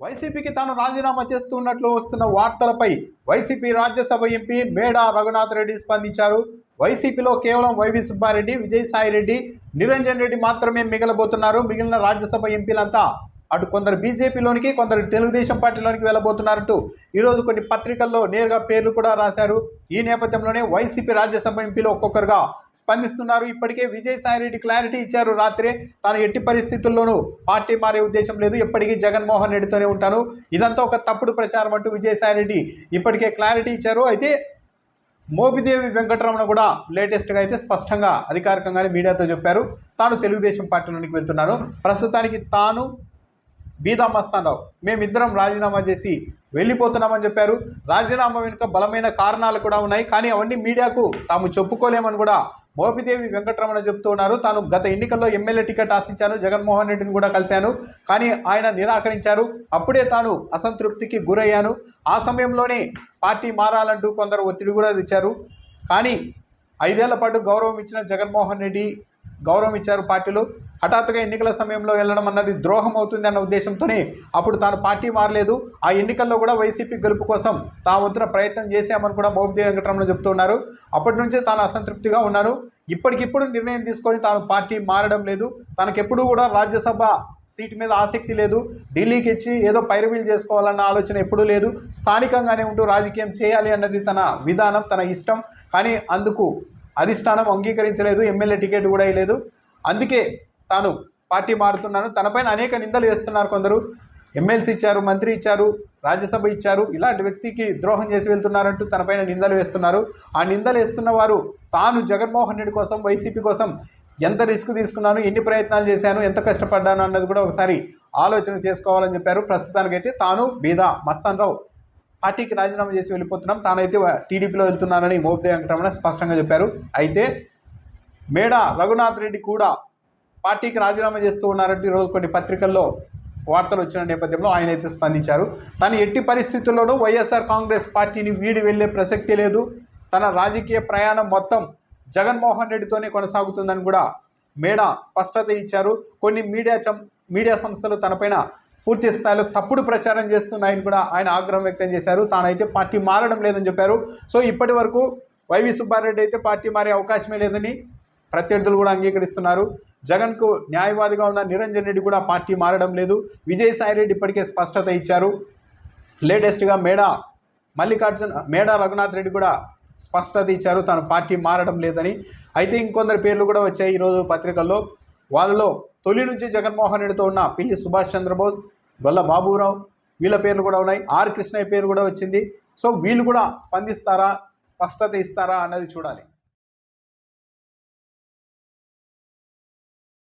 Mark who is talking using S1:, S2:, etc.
S1: వైసీపీకి తాను రాజీనామా చేస్తున్నట్లు వస్తున్న వార్తలపై వైసీపీ రాజ్యసభ ఎంపీ మేడా రఘునాథ్ రెడ్డి స్పందించారు. వైసీపీలో కేవలం వైవి సుబ్బారెడ్డి విజయసాయి రెడ్డి నిరంజన్ రెడ్డి మాత్రమే మిగలబోతున్నారు. మిగిలిన రాజ్యసభ ఎంపీలంతా అటు కొందరు బీజేపీలోనికి కొందరు తెలుగుదేశం పార్టీలోనికి వెళ్ళబోతున్నారంటూ ఈరోజు కొన్ని పత్రికల్లో నేరుగా పేర్లు కూడా రాశారు. ఈ నేపథ్యంలోనే వైసీపీ రాజ్యసభ ఎంపీలు ఒక్కొక్కరుగా స్పందిస్తున్నారు. ఇప్పటికే విజయసాయి రెడ్డి క్లారిటీ ఇచ్చారు. రాత్రే తాను ఎట్టి పరిస్థితుల్లోనూ పార్టీ మారే ఉద్దేశం లేదు. ఎప్పటికీ జగన్మోహన్ రెడ్డితోనే ఉంటాను ఇదంతా ఒక తప్పుడు ప్రచారం అంటూ విజయసాయి రెడ్డి ఇప్పటికే క్లారిటీ ఇచ్చారు. అయితే మోపిదేవి వెంకటరమణ కూడా లేటెస్ట్గా అయితే స్పష్టంగా అధికారికంగానే మీడియాతో చెప్పారు. తాను తెలుగుదేశం పార్టీలోనికి వెళ్తున్నాను. ప్రస్తుతానికి తాను బీదా మస్తానరావు మేమిద్దరం రాజీనామా చేసి వెళ్ళిపోతున్నామని చెప్పారు. రాజీనామా వెనుక బలమైన కారణాలు కూడా ఉన్నాయి. కానీ అవన్నీ మీడియాకు తాము చెప్పుకోలేమని కూడా మోపిదేవి వెంకటరమణ చెబుతూ ఉన్నారు. తాను గత ఎన్నికల్లో ఎమ్మెల్యే టికెట్ ఆశించాను. జగన్మోహన్ రెడ్డిని కూడా కలిశాను. కానీ ఆయన నిరాకరించారు. అప్పుడే తాను అసంతృప్తికి గురయ్యాను. ఆ సమయంలోనే పార్టీ మారాలంటూ కొందరు ఒత్తిడి కూడా తెచ్చారు. కానీ ఐదేళ్ళ పాటు గౌరవం ఇచ్చిన జగన్మోహన్ రెడ్డి గౌరవం ఇచ్చారు పార్టీలో. హఠాత్తుగా ఎన్నికల సమయంలో వెళ్ళడం అన్నది ద్రోహం అవుతుంది అన్న ఉద్దేశంతోనే అప్పుడు తాను పార్టీ మారలేదు. ఆ ఎన్నికల్లో కూడా వైసీపీ గెలుపు కోసం తా వంతున ప్రయత్నం చేశామని కూడా మోపిదేవి వెంకటరమణ చెప్తున్నారు అప్పటి నుంచే తాను అసంతృప్తిగా ఉన్నాను. ఇప్పటికిప్పుడు నిర్ణయం తీసుకొని తాను పార్టీ మారడం లేదు. తనకెప్పుడు కూడా రాజ్యసభ సీట్ మీద ఆసక్తి లేదు. ఢిల్లీకి ఇచ్చి ఏదో పైరువీలు చేసుకోవాలన్న ఆలోచన ఎప్పుడూ లేదు. స్థానికంగానే ఉంటూ రాజకీయం చేయాలి అన్నది తన విధానం తన ఇష్టం. కానీ అందుకు అధిష్టానం అంగీకరించలేదు. ఎమ్మెల్యే టికెట్ కూడా ఇవ్వలేదు. అందుకే తాను పార్టీ మారుతున్నాను తనపైన అనేక నిందలు వేస్తున్నారు కొందరు. ఎమ్మెల్సీ ఇచ్చారు మంత్రి ఇచ్చారు రాజ్యసభ ఇచ్చారు ఇలాంటి వ్యక్తికి ద్రోహం చేసి వెళ్తున్నారంటూ తనపైన నిందలు వేస్తున్నారు. ఆ నిందలు వేస్తున్న వారు తాను జగన్మోహన్ రెడ్డి కోసం వైసీపీ కోసం ఎంత రిస్క్ తీసుకున్నాను ఎన్ని ప్రయత్నాలు చేశాను ఎంత కష్టపడ్డాను అన్నది కూడా ఒకసారి ఆలోచన చేసుకోవాలని చెప్పారు. ప్రస్తుతానికైతే తాను బీదా మస్తాన్ రావు పార్టీకి రాజీనామా చేసి వెళ్ళిపోతున్నాం. తానైతే టీడీపీలో వెళ్తున్నానని మోబి వెంకటరమణ స్పష్టంగా చెప్పారు. అయితే మేడా రఘునాథ్ రెడ్డి కూడా పార్టీకి రాజీనామా చేస్తూ ఉన్నారంటూ ఈరోజు కొన్ని పత్రికల్లో వార్తలు వచ్చిన నేపథ్యంలో ఆయన అయితే స్పందించారు. తను ఎట్టి పరిస్థితుల్లోనూ వైఎస్ఆర్ కాంగ్రెస్ పార్టీని వీడి వెళ్ళే ప్రసక్తి లేదు. తన రాజకీయ ప్రయాణం మొత్తం జగన్మోహన్ రెడ్డితోనే కొనసాగుతుందని కూడా మేడా స్పష్టత ఇచ్చారు. కొన్ని మీడియా చం మీడియా సంస్థలు తనపైన పూర్తి స్థాయిలో తప్పుడు ప్రచారం చేస్తున్నాయని కూడా ఆయన ఆగ్రహం వ్యక్తం చేశారు. తానైతే పార్టీ మారడం లేదని చెప్పారు. సో ఇప్పటి వరకు వైవి సుబ్బారెడ్డి అయితే పార్టీ మారే అవకాశమే లేదని ప్రత్యర్థులు కూడా అంగీకరిస్తున్నారు. జగన్కు న్యాయవాదిగా ఉన్న నిరంజన్ రెడ్డి కూడా పార్టీ మారడం లేదు. విజయసాయి రెడ్డి ఇప్పటికే స్పష్టత ఇచ్చారు. లేటెస్ట్గా మేడా మల్లికార్జున మేడా రఘునాథ్ రెడ్డి కూడా స్పష్టత ఇచ్చారు. తన పార్టీ మారడం లేదని. అయితే ఇంకొందరు పేర్లు కూడా వచ్చాయి ఈరోజు పత్రికల్లో. వాళ్ళలో తొలి నుంచి జగన్మోహన్ రెడ్డితో ఉన్న పిల్లి సుభాష్ చంద్రబోస్ గొల్ల బాబురావు వీళ్ళ పేర్లు కూడా ఉన్నాయి. ఆర్ కృష్ణయ్య పేరు కూడా వచ్చింది. సో వీళ్ళు కూడా స్పందిస్తారా స్పష్టత ఇస్తారా అన్నది చూడాలి.